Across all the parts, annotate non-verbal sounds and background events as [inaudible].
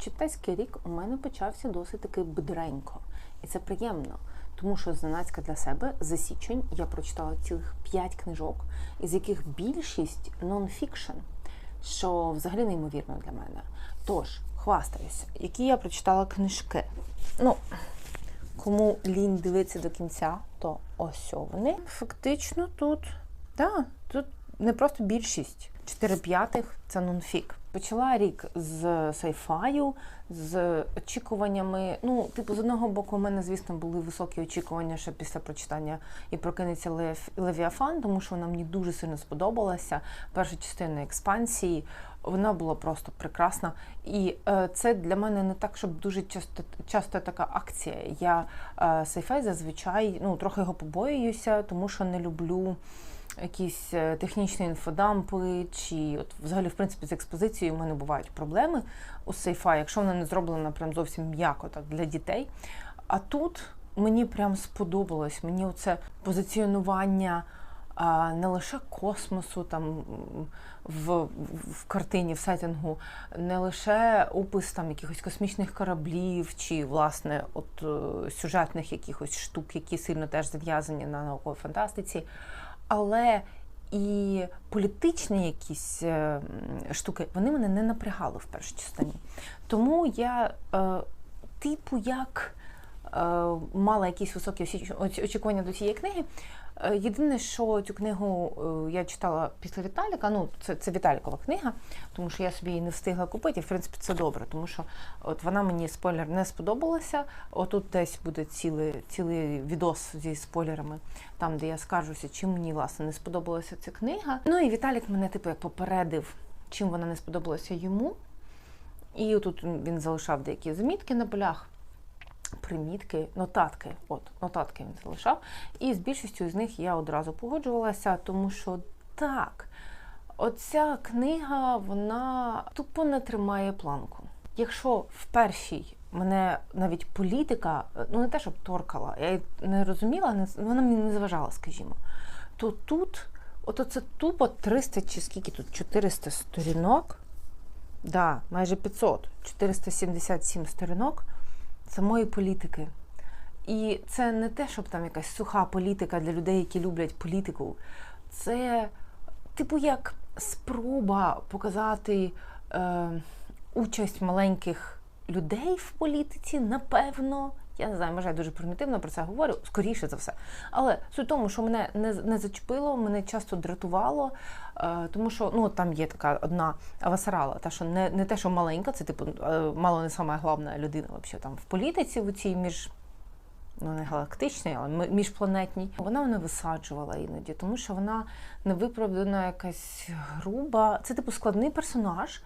читацький рік у мене почався досить таки бодренько. І це приємно, тому що зненацька для себе за січень я прочитала цілих 5 книжок, із яких більшість нон-фікшн, що взагалі неймовірно для мене. Тож, хвастаюся, які я прочитала книжки. Ну, кому лінь дивитися до кінця, то ось вони. Фактично тут, так, тут не просто більшість. 4 п'ятих це нонфік. Почала рік з сайфаю, з очікуваннями. Ну, типу, з одного боку, у мене, звісно, були високі очікування ще після прочитання і прокинеться Левіафан, тому що вона мені дуже сильно сподобалася. Перша частина експансії. Вона була просто прекрасна. І е, це для мене не так, щоб дуже часто часто така акція. Я е, сайфай зазвичай ну, трохи його побоююся, тому що не люблю якісь е, технічні інфодампи, чи от взагалі, в принципі, з експозицією у мене бувають проблеми у сейфа, якщо вона не зроблена прям зовсім м'яко так для дітей. А тут мені прям сподобалось мені оце позиціонування. А не лише космосу там в в картині, в сеттингу, не лише опис там якихось космічних кораблів чи власне от сюжетних якихось штук, які сильно теж зав'язані на науковій фантастиці, але і політичні якісь е, штуки, вони мене не напрягали в першій частині. Тому я, е, типу, як е, мала якісь високі очікування до цієї книги. Е, єдине, що цю книгу е, я читала після Віталіка, ну це це Віталікова книга, тому що я собі її не встигла купити. І в принципі це добре, тому що от вона мені спойлер не сподобалася. Отут десь буде цілий цілий відос зі спойлерами, там де я скаржуся, чим мені власне не сподобалася ця книга. Ну і Віталік мене типу як попередив, чим вона не сподобалася йому. І тут він залишав деякі замітки на полях примітки, нотатки. От, нотатки він залишав. І з більшістю з них я одразу погоджувалася, тому що так, оця книга, вона тупо не тримає планку. Якщо в першій мене навіть політика, ну не те, щоб торкала, я не розуміла, не, вона мені не заважала, скажімо, то тут, от це тупо 300 чи скільки тут 400 сторінок. Да, майже 500, 477 сторінок самої політики. І це не те, щоб там якась суха політика для людей, які люблять політику. Це, типу, як спроба показати е, участь маленьких людей в політиці, напевно. Я не знаю, може, я дуже примітивно про це говорю, скоріше за все. Але суть тому, що мене не не зачепило, мене часто дратувало, е, тому що ну там є така одна авасарала, та що не не те, що маленька, це типу е, мало не сама головна людина взагалі, там в політиці в цій між. Ну, не галактичній, але міжпланетній. Вона мене висаджувала іноді, тому що вона невиправдана якась груба. Це типу складний персонаж,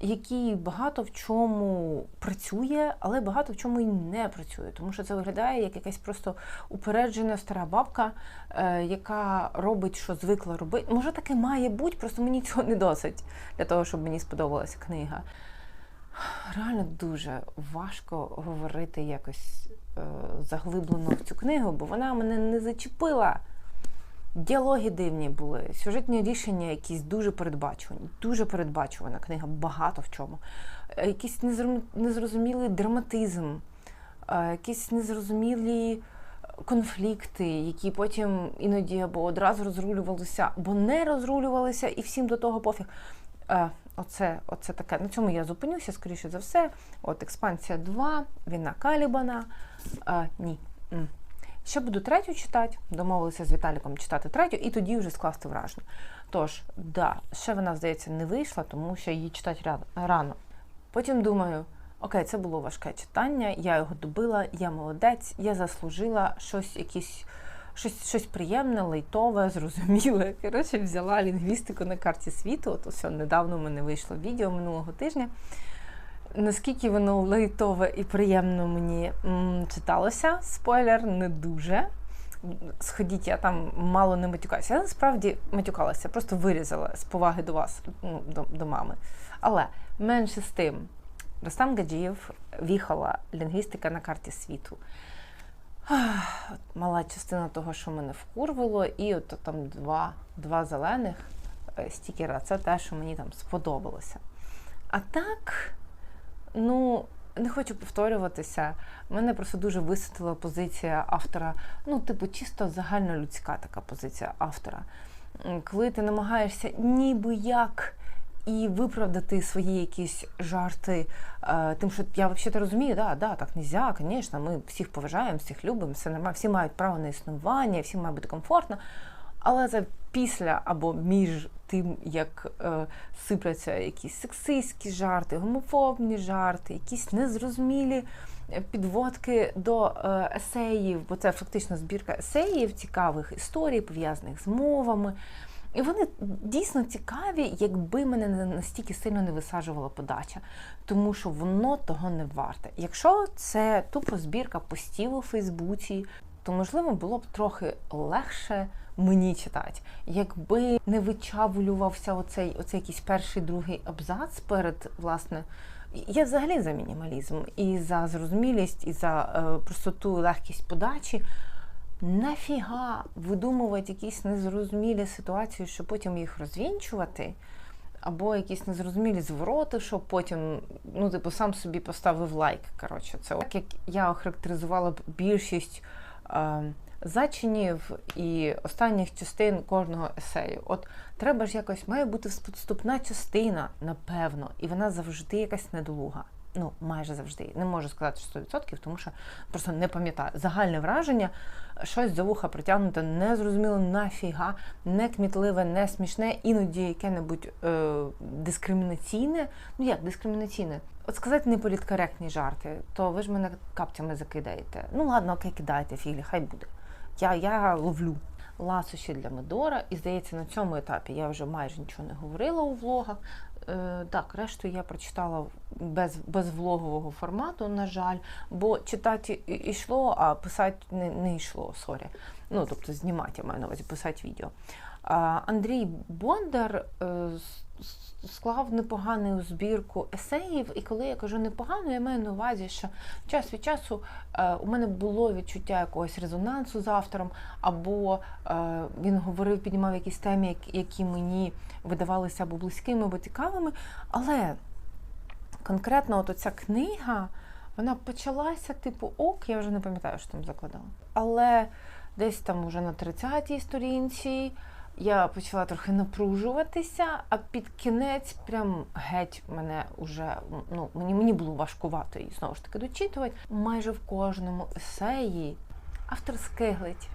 який багато в чому працює, але багато в чому і не працює, тому що це виглядає як якась просто упереджена стара бабка, е, яка робить, що звикла робити. Може, таке має бути, просто мені цього не досить для того, щоб мені сподобалася книга. Реально дуже важко говорити якось е, заглиблено в цю книгу, бо вона мене не зачепила. Діалоги дивні були, сюжетні рішення якісь дуже передбачувані, дуже передбачувана книга, багато в чому. Е, якийсь незрозумілий драматизм, е, якісь незрозумілі конфлікти, які потім іноді або одразу розрулювалися, або не розрулювалися, і всім до того пофіг. Е, оце оце таке. На цьому я зупинюся, скоріше за все. От експансія 2, війна Калібана. Ні. Ще буду третю читати, домовилися з Віталіком читати третю, і тоді вже скласти враження. Тож, да, ще вона, здається, не вийшла, тому що її читати рано. Потім думаю, окей, це було важке читання, я його добила, я молодець, я заслужила щось, якісь, щось щось приємне, лейтове, [laughs] зрозуміле. Коротше, взяла лінгвістику на карті світу. От ось недавно в мене вийшло відео минулого тижня наскільки воно лейтове і приємно мені читалося. Спойлер, не дуже. Сходіть, я там мало не матюкаюся. Я насправді матюкалася, просто вирізала з поваги до вас, ну, до, до мами. Але менше з тим, Ростам Гаджієв в'їхала лінгвістика на карті світу. Мала частина того, що мене вкурвало, і от там два два зелених е, стікера це те, що мені там сподобалося. А так, Ну, не хочу повторюватися. Мене просто дуже висвітлила позиція автора. Ну, типу, чисто загальнолюдська така позиція автора. Коли ти намагаєшся ніби як і виправдати свої якісь жарти, е, тим, що я взагалі розумію, да, да, так нельзя, звісно, ми всіх поважаємо, всіх любимо, все нормально, всі мають право на існування, всім має бути комфортно. Але це після або між тим, як е, сипляться якісь сексистські жарти, гомофобні жарти, якісь незрозумілі е, підводки до е, есеїв, бо це фактично збірка есеїв, цікавих історій, пов'язаних з мовами. І вони дійсно цікаві, якби мене не настільки сильно не висаджувала подача, тому що воно того не варте. Якщо це тупо збірка постів у Фейсбуці, то можливо було б трохи легше мені читати, якби не вичавлювався оцей, оцей якийсь перший другий абзац перед власне. Я взагалі за мінімалізм і за зрозумілість, і за е, простоту легкість подачі. Нафіга видумувати якісь незрозумілі ситуації, щоб потім їх розвінчувати, або якісь незрозумілі звороти, щоб потім, ну, типу, сам собі поставив лайк. Коротше, це так, як я охарактеризувала б більшість е, зачинів і останніх частин кожного есею. От треба ж якось має бути вступна частина, напевно, і вона завжди якась недолуга. Ну, майже завжди. Не можу сказати що 100%, тому що просто не пам'ятаю. Загальне враження, щось за вуха притягнуте, незрозуміло нафіга, не кмітливе, не смішне, іноді яке-небудь е, дискримінаційне. Ну як дискримінаційне? От сказати неполіткоректні жарти, то ви ж мене капцями закидаєте. Ну ладно, окей, кидайте фіглі, хай буде. Я, я ловлю ласощі для Медора, і здається, на цьому етапі я вже майже нічого не говорила у влогах. Е, так, решту я прочитала без, без влогового формату, на жаль, бо читати йшло, а писати не, не йшло, сорі. Ну, тобто знімати, я маю на увазі, писати відео. А, Андрій Бондар е, склав непогану збірку есеїв, і коли я кажу непогано, я маю на увазі, що час від часу е, у мене було відчуття якогось резонансу з автором, або е, він говорив, піднімав якісь теми, які- мені видавалися або близькими, або цікавими. Але конкретно от ця книга, вона почалася, типу, ок, я вже не пам'ятаю, що там закладала. Але десь там уже на 30-й сторінці я почала трохи напружуватися, а під кінець прям геть мене уже ну, мені, мені було важкувато її знову ж таки дочитувати. Майже в кожному есеї автор скиглить.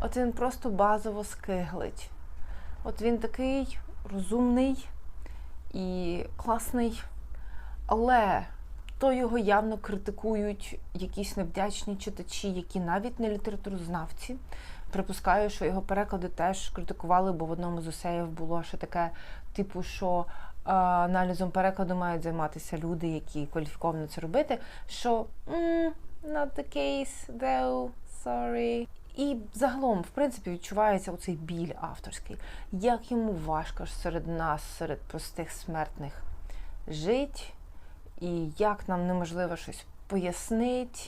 От він просто базово скиглить. От він такий розумний і класний, але то його явно критикують якісь невдячні читачі, які навіть не літературознавці. Припускаю, що його переклади теж критикували, бо в одному з усеїв було ще таке, типу, що е, аналізом перекладу мають займатися люди, які кваліфіковано це робити. Що mm, not the case, though, sorry. І загалом, в принципі, відчувається оцей біль авторський. Як йому важко серед нас, серед простих смертних жить, і як нам неможливо щось пояснити.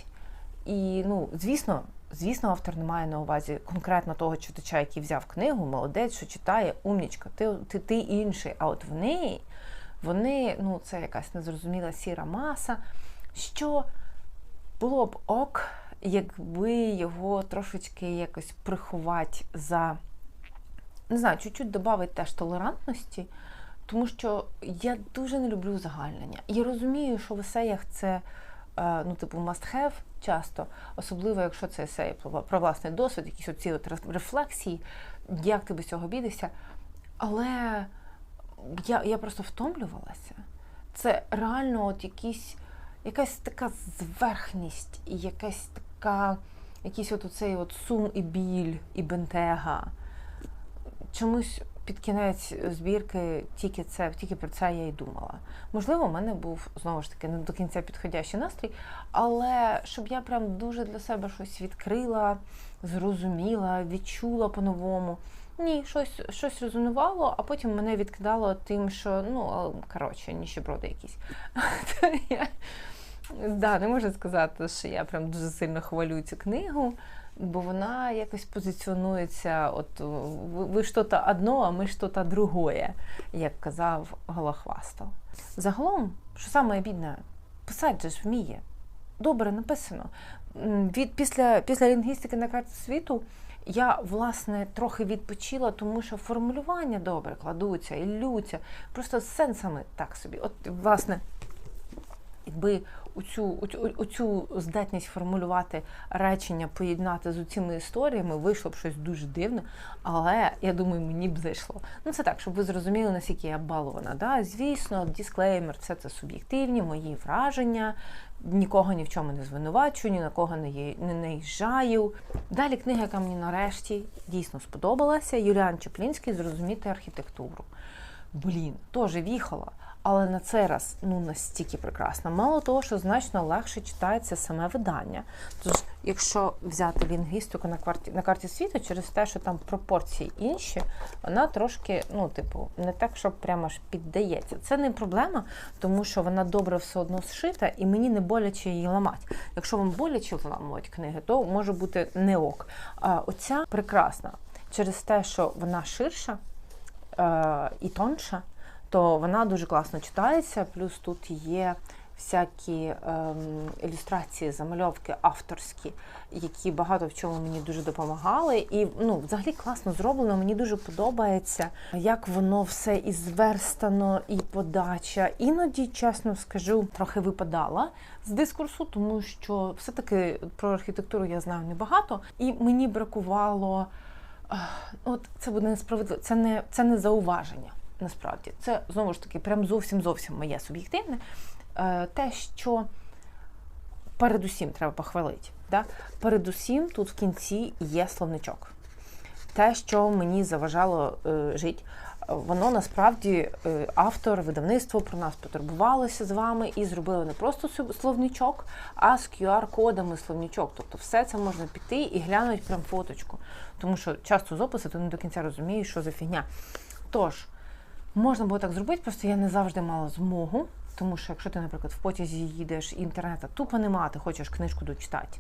І, ну, звісно, звісно, автор не має на увазі конкретно того читача, який взяв книгу, молодець, що читає, умнічка, ти, ти, ти інший. А от вони, вони, ну, це якась незрозуміла сіра маса, що було б ок, якби його трошечки якось приховати за, не знаю, чуть-чуть додати теж толерантності, тому що я дуже не люблю узагальнення. Я розумію, що в есеях це ну, типу, must have часто, особливо якщо це есеї про, власний досвід, якісь оці от рефлексії, як ти без цього обійдешся. Але я, я просто втомлювалася. Це реально от якісь, якась така зверхність якась така, якийсь от оцей от сум і біль, і бентега. Чомусь під кінець збірки тільки це, тільки про це я й думала. Можливо, у мене був знову ж таки не до кінця підходящий настрій, але щоб я прям дуже для себе щось відкрила, зрозуміла, відчула по-новому. Ні, щось, щось резонувало, а потім мене відкидало тим, що ну, коротше, ніщеброди якісь. [laughs] Я не можу сказати, що я прям дуже сильно хвалю цю книгу, бо вона якось позиціонується: от ви, ви що одно, а ми що то другое, як казав Голохвастов. Загалом, що саме обідне, писати ж вміє. Добре написано. Від, після, після лінгвістики на карті світу я, власне, трохи відпочила, тому що формулювання добре кладуться і лються, просто з сенсами так собі. От, власне, якби оцю, оцю, здатність формулювати речення, поєднати з цими історіями, вийшло б щось дуже дивне, але я думаю, мені б зайшло. Ну це так, щоб ви зрозуміли, наскільки я балована. Да? Звісно, дисклеймер, все це суб'єктивні, мої враження. Нікого ні в чому не звинувачую, ні на кого не, є- не наїжджаю. Далі книга, яка мені нарешті дійсно сподобалася, Юліан Чеплінський Зрозуміти архітектуру. Блін, теж віхала, але на цей раз ну настільки прекрасно. Мало того, що значно легше читається саме видання. Тож, якщо взяти лінгвістику на карті на карті світу, через те, що там пропорції інші, вона трошки, ну, типу, не так, що прямо ж піддається. Це не проблема, тому що вона добре все одно зшита, і мені не боляче її ламати. Якщо вам боляче вламувати книги, то може бути не ок. А оця прекрасна через те, що вона ширша і тонша, то вона дуже класно читається. Плюс тут є всякі ем, ілюстрації, замальовки авторські, які багато в чому мені дуже допомагали. І ну, взагалі класно зроблено. Мені дуже подобається, як воно все і зверстано, і подача. Іноді, чесно скажу, трохи випадала з дискурсу, тому що все-таки про архітектуру я знаю небагато, і мені бракувало. От це буде несправедливо. Це не це не зауваження. Насправді, це знову ж таки, прям зовсім зовсім моє суб'єктивне. Е, те, що передусім треба похвалити. Да? Передусім, тут в кінці є словничок. Те, що мені заважало е, жити, воно насправді е, автор, видавництво про нас потурбувалося з вами і зробили не просто словничок, а з QR-кодами словничок. Тобто все це можна піти і глянути прям фоточку. Тому що часто з опису ти не до кінця розумієш, що за фігня. Тож, можна було так зробити, просто я не завжди мала змогу. Тому що якщо ти, наприклад, в потязі їдеш і інтернету тупо нема, ти хочеш книжку дочитати,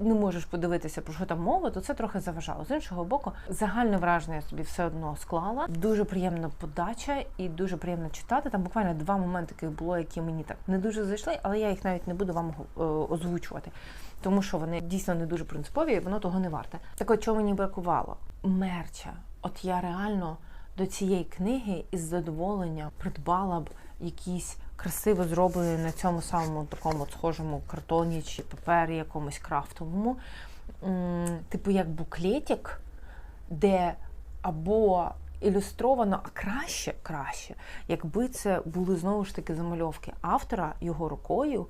не можеш подивитися, про що там мова, то це трохи заважало. З іншого боку, загальне враження я собі все одно склала. Дуже приємна подача і дуже приємно читати. Там буквально два моменти таких було, які мені так не дуже зайшли, але я їх навіть не буду вам е, озвучувати, тому що вони дійсно не дуже принципові, і воно того не варте. Так от чого мені бракувало? Мерча. От я реально до цієї книги із задоволенням придбала б якісь красиво зроблені на цьому самому такому схожому картоні чи папері якомусь крафтовому, типу як буклетик, де або ілюстровано, а краще, краще, якби це були знову ж таки замальовки автора його рукою,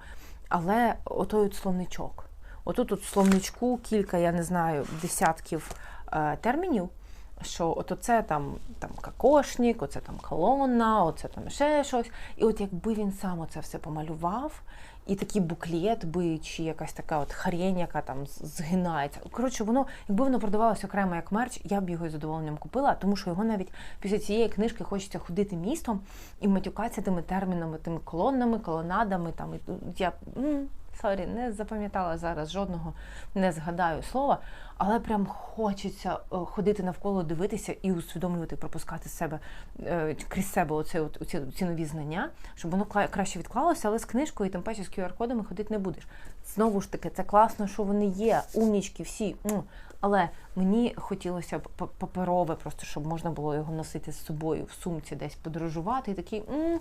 але отой от словничок. Отут от словничку кілька, я не знаю, десятків е, термінів що от оце там, там кокошник, оце там колонна, оце там ще щось. І от якби він сам оце все помалював, і такий буклет би, чи якась така от хрень, яка там згинається. Коротше, воно, якби воно продавалося окремо як мерч, я б його із задоволенням купила, тому що його навіть після цієї книжки хочеться ходити містом і матюкатися тими термінами, тими колоннами, колонадами. Там, і я сорі, не запам'ятала зараз жодного, не згадаю слова, але прям хочеться е, ходити навколо, дивитися і усвідомлювати, пропускати себе е, крізь себе оце, оці, ці нові знання, щоб воно краще відклалося, але з книжкою, і тим паче з QR-кодами ходити не будеш. Знову ж таки, це класно, що вони є, умнічки всі. Але мені хотілося б паперове, просто щоб можна було його носити з собою в сумці, десь подорожувати, і такий. м,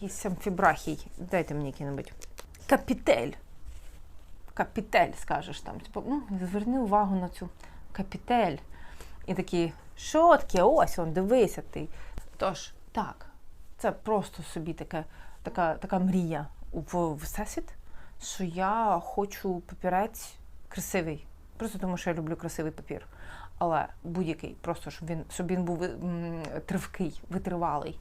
Якийсь амфібрахій. Дайте мені який-небудь. Капітель. Капітель, скажеш там. Типу, «М, зверни увагу на цю капітель. І такі, що таке? Ось он, дивися ти. Тож, так, це просто собі таке, така, така мрія в всесвіт, що я хочу папірець красивий. Просто тому, що я люблю красивий папір. Але будь-який, просто щоб він, щоб він був тривкий, витривалий.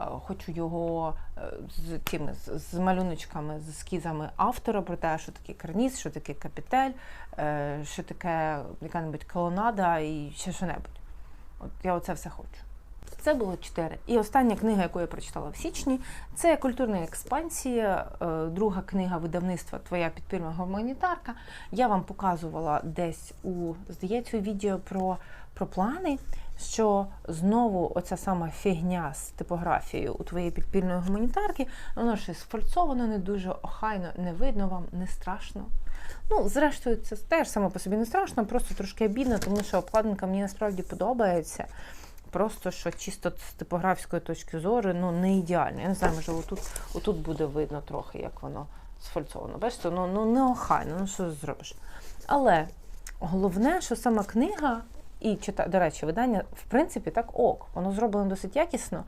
Е, Хочу його е, з тими з, малюночками, з ескізами автора про те, що таке карніз, що таке капітель, е, що таке яка-небудь колонада і ще що-небудь. От я оце все хочу. Це було чотири. І остання книга, яку я прочитала в січні, це культурна експансія, е, друга книга видавництва Твоя підпільна гуманітарка. Я вам показувала десь у, здається, у відео про, про плани, що знову оця сама фігня з типографією у твоєї підпільної гуманітарки, воно щось сфальцовано, не дуже охайно, не видно вам, не страшно. Ну, зрештою, це теж само по собі не страшно, просто трошки обідно, тому що обкладинка мені насправді подобається. Просто що чисто з типографської точки зору ну, не ідеально. Я не знаю, може, отут, отут буде видно трохи, як воно сфальцовано. Бачите, ну, ну не охайно, ну що зробиш. Але головне, що сама книга і до речі, видання, в принципі, так ок. Воно зроблено досить якісно,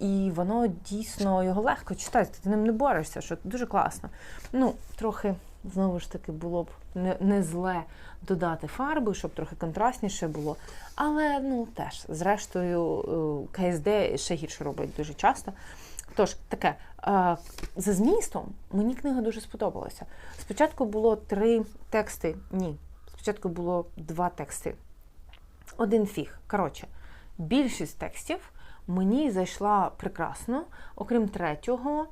і воно дійсно його легко читати. Ти ним не борешся, що дуже класно. Ну, трохи, знову ж таки, було б не, не зле додати фарби, щоб трохи контрастніше було. Але ну теж, зрештою, е, КСД ще гірше роблять дуже часто. Тож, таке, е, за змістом мені книга дуже сподобалася. Спочатку було три тексти. Ні, спочатку було два тексти. Один фіг. Коротше, більшість текстів мені зайшла прекрасно, окрім третього,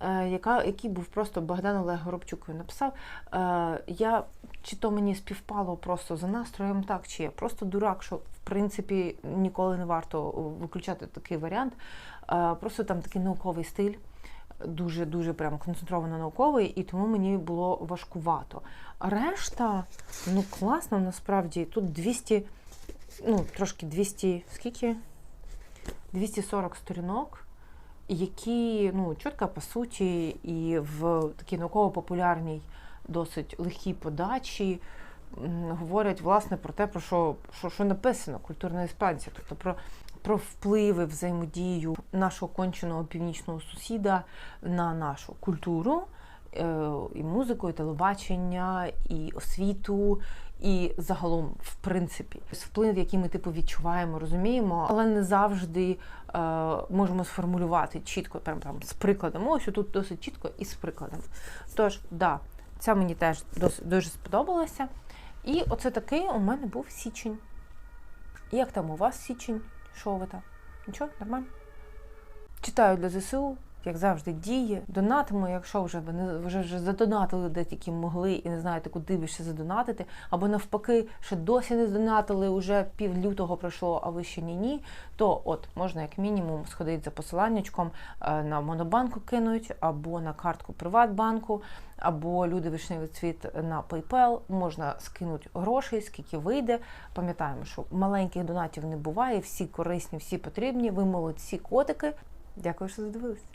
е, яка, який був просто Богдан Олег Горобчук написав. Е, я чи то мені співпало просто за настроєм, так, чи я просто дурак, що в принципі ніколи не варто виключати такий варіант. Е, просто там такий науковий стиль. Дуже дуже прям концентровано науковий, і тому мені було важкувато. Решта, ну класно, насправді. Тут 200, ну трошки 200, скільки? 240 сторінок, які ну, чітко по суті, і в такій науково-популярній, досить легкій подачі говорять власне про те, про що, що, що написано культурна експансія, тобто про, про впливи, взаємодію нашого конченого північного сусіда на нашу культуру. Е, І музику, і телебачення, і освіту, і загалом, в принципі, вплив, який ми типу відчуваємо, розуміємо, але не завжди е, можемо сформулювати чітко, прям там з прикладом. Ось тут досить чітко і з прикладом. Тож, да, це мені теж дос- дуже сподобалося. І оце такий у мене був січень. Як там у вас січень? Що ви там? Нічого, нормально? Читаю для ЗСУ, як завжди, діє. Донатимо, якщо вже ви не вже, вже задонатили де тільки могли і не знаєте, куди більше задонатити, або навпаки, ще досі не здонатили, уже пів лютого пройшло, а ви ще ні ні. То от можна як мінімум сходити за посиланнячком е, на монобанку кинуть, або на картку Приватбанку, або люди вишневий цвіт на PayPal. Можна скинути грошей, скільки вийде. Пам'ятаємо, що маленьких донатів не буває, всі корисні, всі потрібні. Ви молодці котики. Дякую, що задивились.